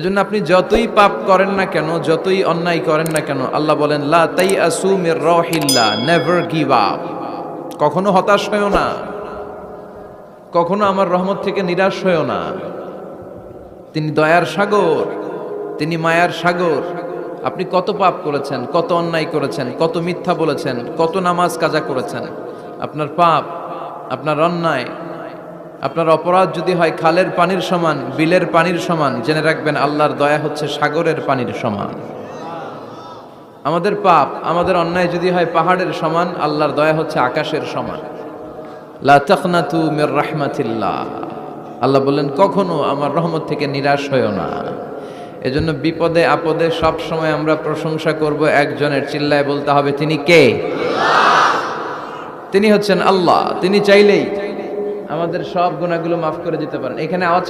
এজন্য আপনি যতই পাপ করেন না কেন, যতই অন্যায় করেন না কেন, আল্লাহ বলেন, লা তাই আসু মির রহিল্লা নেভার গিভ আপ কখনো হতাশ হয়েও না। কখনো আমার রহমত থেকে নিরাশ হয়েও না। তিনি দয়ার সাগর, তিনি মায়ার সাগর। আপনি কত পাপ করেছেন, কত অন্যায় করেছেন, কত মিথ্যা বলেছেন, কত নামাজ কাজা করেছেন। আপনার পাপ, আপনার অন্যায় আপনার অপরাধ যদি হয় খালের পানির সমান, বিলের পানির সমান, জেনে রাখবেন আল্লাহর দয়া হচ্ছে সাগরের পানির সমান। আমাদের পাপ, আমাদের অন্যায় যদি হয় পাহাড়ের সমান, আল্লাহর দয়া হচ্ছে আকাশের সমান। লা তাকনাতু মির রাহমাতিল্লাহ। আল্লাহ বললেন, কখনো আমার রহমত থেকে নিরাশ হয়েও না। এজন্য বিপদে আপদে সব সময় আমরা প্রশংসা করব, একজনের চিল্লায় বলতে হবে, তিনি কে? তিনি হচ্ছেন আল্লাহ। তিনি চাইলেই আমাদের সব গুণাগুলো মাফ করে দিতে পারেন। এখানে আওয়াজ